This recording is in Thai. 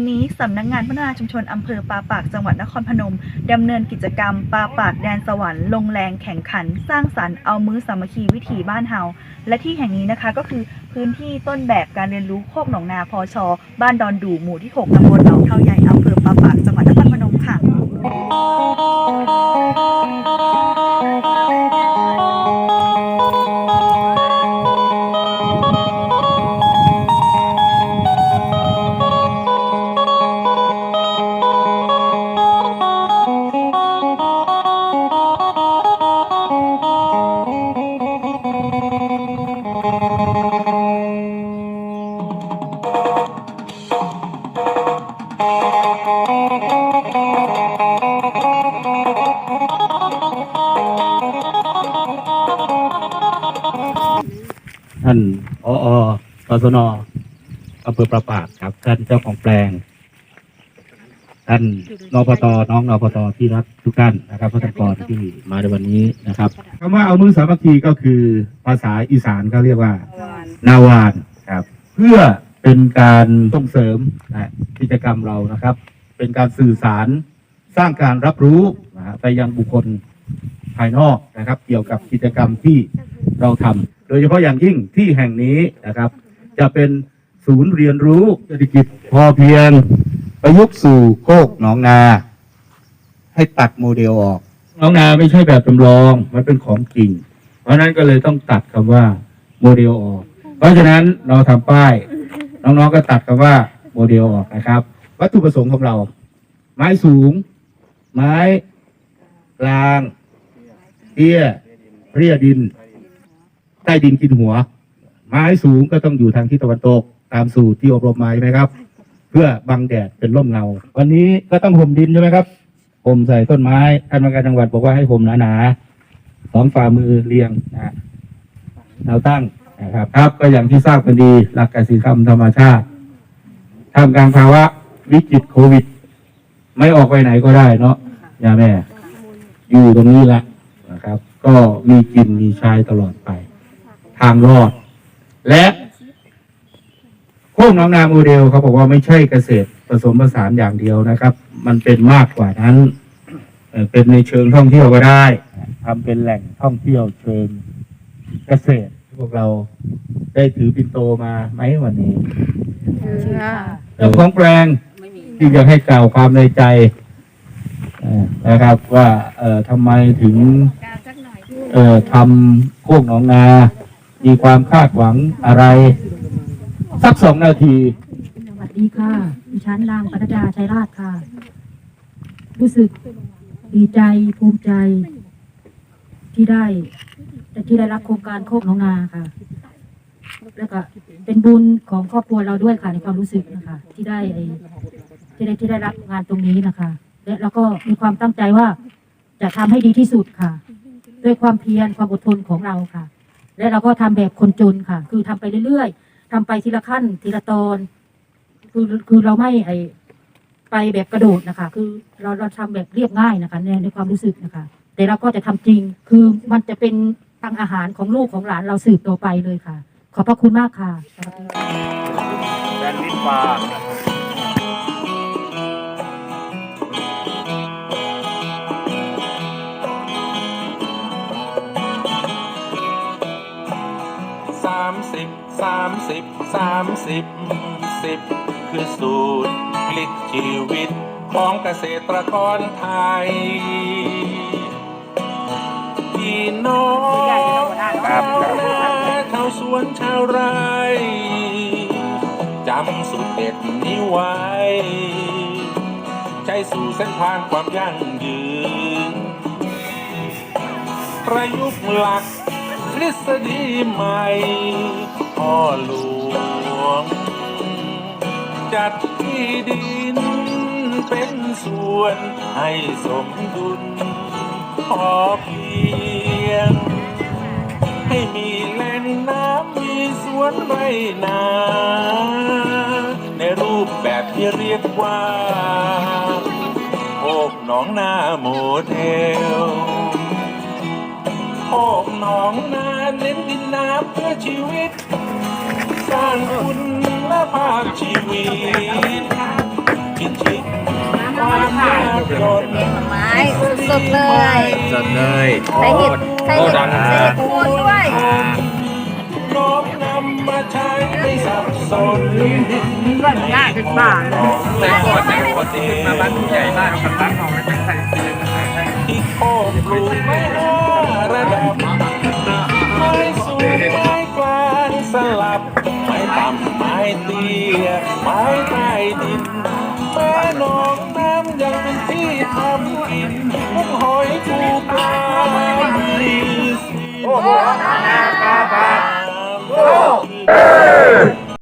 วันนี้สำนักงานพัฒนาชุมชนอำเภอปาปากจังหวัดนครพนมดำเนินกิจกรรมปาปากแดนสวรรค์ลงแรงแข่งขัน สร้างสรรค์เอามือสามัคคีวิถีบ้านเฮาและที่แห่งนี้นะคะก็คือพื้นที่ต้นแบบการเรียนรู้โคกหนองนาพอชอบ้านดอนดูหมู่ที่ 6ตำบลหนองเทาใหญ่อำเภอปาปาก ท่านออปสนอำเภอประปากครับ ท่านเจ้าของแปลง ท่านนปตน้องนปตที่รักทุกท่านนะครับพัฒกรที่มาในวันนี้นะครับคำว่าเอามือสามัคคีก็คือภาษาอีสานเขาเรียกว่า นาวานครับ เพื่อ เป็นการส่งเสริมนะกิจกรรมเรานะครับ เป็นการสื่อสารสร้างการรับรู้นะไปยังบุคคลภายนอกนะครับ เกี่ยวกับกิจกรรมที่เราทำโดยเฉพาะอย่างยิ่งที่แห่งนี้นะครับ จะเป็นศูนย์เรียนรู้เศรษฐกิจพอเพียงประยุกต์สู่โคกหนองนา ให้ตัดโมเดลออกหนองนาไม่ใช่แบบจำลองมันเป็นของจริง เพราะฉะนั้นก็เลยต้องตัดคำว่าโมเดลออก เพราะฉะนั้นเราทำป้าย น้องๆก็ตัดคำว่าโมเดลออกนะครับ วัตถุประสงค์ของเรา ไม้สูง ไม้กลางเตี้ยเรียดิน ใต้ดินกินหัว ไม้สูงก็ต้องอยู่ทางทิศตะวันตก ตามสูตรที่อบรมมาใช่ไหมครับ เพื่อบังแดดเป็นร่มเงา วันนี้ก็ต้องห่มดินใช่ไหมครับห่มใส่ต้นไม้ท่านผู้การจังหวัดบอกว่าให้ห่มหนาๆสองฝ่ามือเรียงนะแนวตั้ง นะครับครับก็อย่างที่ทราบกันดีหลักกสิกรรมธรรมชาติท่ามกลางภาวะวิกฤตโควิด ไม่ออกไปไหนก็ได้เนาะย่าแม่ อยู่ตรงนี้แหละนะครับ ก็มีกินมีใช้ตลอดไป ทางรอด และโคกหน้องนาโมเดลเขาบอกว่าไม่ใช่เกษตรผสมผสานอย่างเดียวนะครับ มันเป็นมากกว่านั้นเป็นในเชิงท่องเที่ยวก็ได้ทำเป็นแหล่งท่องเที่ยวเชิงเกษตร พวกเราได้ถือปินโตมาไหมวันนี้เจ้าของแปลงที่จะให้กล่าวความในใจเอ่อนะครับ ว่าเอ่อทำไมถึงเอ่อทำโคกหนองนา มีความคาดหวังอะไร สักสองนาทีสวัสดีค่ะดิฉันนางปนัดดาชัยราชค่ะ รู้สึกดีใจภูมิใจที่ได้ ที่ได้รับโครงการโคกหน้องนาค่ะ แล้วก็เป็นบุญของครอบครัวเราด้วยค่ะในความรู้สึกนะคะ ที่ได้ที่ได้ที่ได้รับงานตรงนี้นะคะ และเราก็มีความตั้งใจว่าจะทำให้ดีที่สุดค่ะ ด้วยความเพียรความอดทนของเราค่ะ และเราก็ทำแบบคนจนค่ะ คือทำไปเรื่อยๆทำไปทีละขั้นทีละตอน คือคือเราไม่ไอไปแบบกระโดดนะคะ คือเราเราทำแบบเรียบง่ายนะคะในในความรู้สึกนะคะ แต่เราก็จะทำจริงคือมันจะเป็น ทางอาหารของลูกของหลานเราสืบต่อไปเลยค่ะ ขอบพระคุณมากค่ะสวัสดีค่ะแดนลิ้นฟาสามสิบสามสิบสามสิบสิบคือสูตรพลิกชีวิตของเกษตรกรไทย พี่น้อง ครับชาวสวนชาวไร่จำสูตรเด็ดนี้ไว้ใจสู่เส้นทางความยั่งยืน ประยุกต์หลักทฤษฎีใหม่พ่อหลวง จัดที่ดินเป็นส่วนให้สมดุลพอเพียง วนไรนาในรูปแบบที่เรียกว่าโอกหนองนาโมเดลโอกหนองนาเน้นดินน้ำเพื่อชีวิต สร้างคุณภาพชีวิตพิชิตความยากจนไม้สดๆเลย สดเลย ใส่เห็ดใส่เห็ดโอ้ดังใส่เห็ดโคนด้วย ก่อนง่ายถึงบ้านแต่ก่อนแต่ก่อนที่ขึ้นมาบ้านผู้ใหญ่บ้านเอากระตั้งของไม่เป็นใส่เสื้อใส่ให้ที่โคกปลูกไม่ห้าระดับไม้สูงไม้กลางสลับไม้ต่ำไม้เตี้ยไม้ใต้ดินแม่นองน้ำยังเป็นที่ทำกินกุ้งหอยปูปลาดีโอ้โห